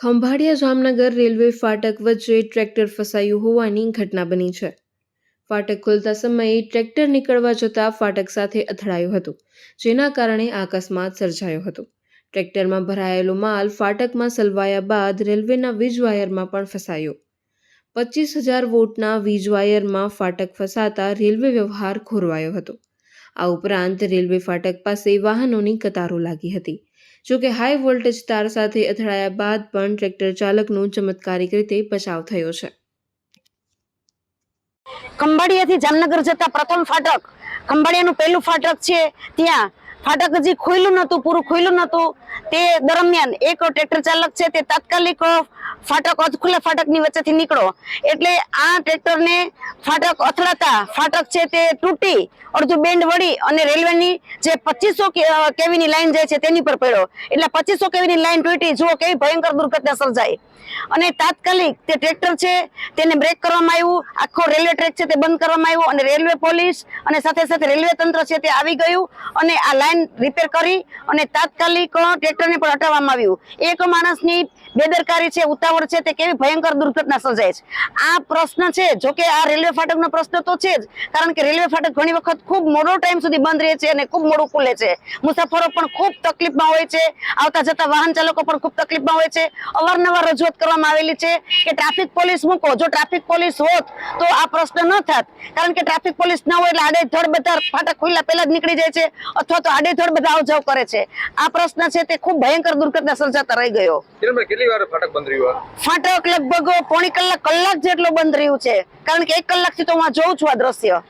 Khambhalia Jamnagar railway ફાટક વચ્ચે tractor ફસાયું હોવાની ઘટના બની છે. ફાટક ખોલતા સમયે ટ્રેક્ટર નીકળવા જતાં ફાટક સાથે અથડાયું હતું, જેના કારણે અકસ્માત સર્જાયો હતો. ટ્રેક્ટરમાં ભરાયેલો માલ ફાટકમાં સલવાયા બાદ રેલવેના વીજ વાયરમાં પણ ફસાયો. પચીસ હજાર વોટના વીજ વાયરમાં ફાટક ફસાતા રેલવે વ્યવહાર ખોરવાયો હતો. આ ઉપરાંત રેલવે ફાટક પાસે વાહનોની કતારો લાગી હતી. જોકે હાઈ વોલ્ટેજ તાર સાથે અથડાયા બાદ પણ ટ્રેક્ટર ચાલકનો ચમત્કારિક રીતે બચાવ થયો છે. ખંભાળિયાથી જામનગર જતા પ્રથમ ફાટક. ખંભાળિયાનું પહેલું ફાટક છે ત્યાં. ફાટક હજી ખુલ્લું નહોતું, પૂરું ખુલ્લું નહોતું. તે દરમિયાન એક ટ્રેક્ટર ચાલક છે, તે તાત્કાલિક ફાટક ખુલ્લા ફાટકની વચ્ચેથી નીકળો. એટલે આ ટ્રેક્ટરને ફાટક અથડાતા ફાટક છે તે તૂટી, અડધું બેન્ડ વળી અને રેલવેની જે પચીસો કેવીની લાઈન જાય છે તેની પર પડ્યો. એટલે પચીસો કેવીની લાઈન તૂટી, જુઓ કેવી ભયંકર દુર્ઘટના સર્જાય અને તાત્કાલિક તે ટ્રેક્ટર છે તેને બ્રેક કરવામાં આવ્યું. આખો રેલવે ટ્રેક છે તે બંધ કરવામાં આવ્યો અને રેલવે પોલીસ અને સાથે સાથે રેલવે તંત્ર છે તે આવી ગયું અને આ લાઈન રિપેર કરી અને તાત્કાલિક ટ્રેક્ટરને પણ હટાવવામાં આવ્યું. એક માણસની બેદરકારી છે ઉતાવળ છે તે કેવી ભયંકર દુર્ઘટના સર્જાય છે. આ પ્રશ્ન છે, જો કે આ રેલવે ફાટકનો પ્રશ્ન તો છે જ, કારણ કે રેલવે ફાટક ઘણી વખત ખૂબ મોડો ટાઈમ સુધી બંધ રહે છે અને ખૂબ મોડું ખુલે છે. મુસાફરો પણ ખૂબ તકલીફમાં હોય છે, આવતા જતા વાહન ચાલકો પણ ખૂબ તકલીફમાં હોય છે. અવારનવાર રજૂઆત કરવામાં આવેલી છે કે ટ્રાફિક પોલીસ મૂકો. જો ટ્રાફિક પોલીસ હોત તો આ પ્રશ્ન ન થાત, કારણ કે ટ્રાફિક પોલીસ ન હોય એટલે આડેધડ બધા ફાટક ખુલ્લા પહેલા જ નીકળી જાય છે અથવા તો આડેધડ બધા આવજાવ કરે છે. આ પ્રશ્ન છે તે ખૂબ ભયંકર દુર્ઘટના સર્જાતા રહી ગયો. કેટલી વાર ફાટક બંધ રહ્યું? ફાટક લગભગ પોણી કલાક કલાક જેટલો બંધ રહ્યું છે. કારણ કે એક કલાકથી તો જોઉં છું આ દ્રશ્ય.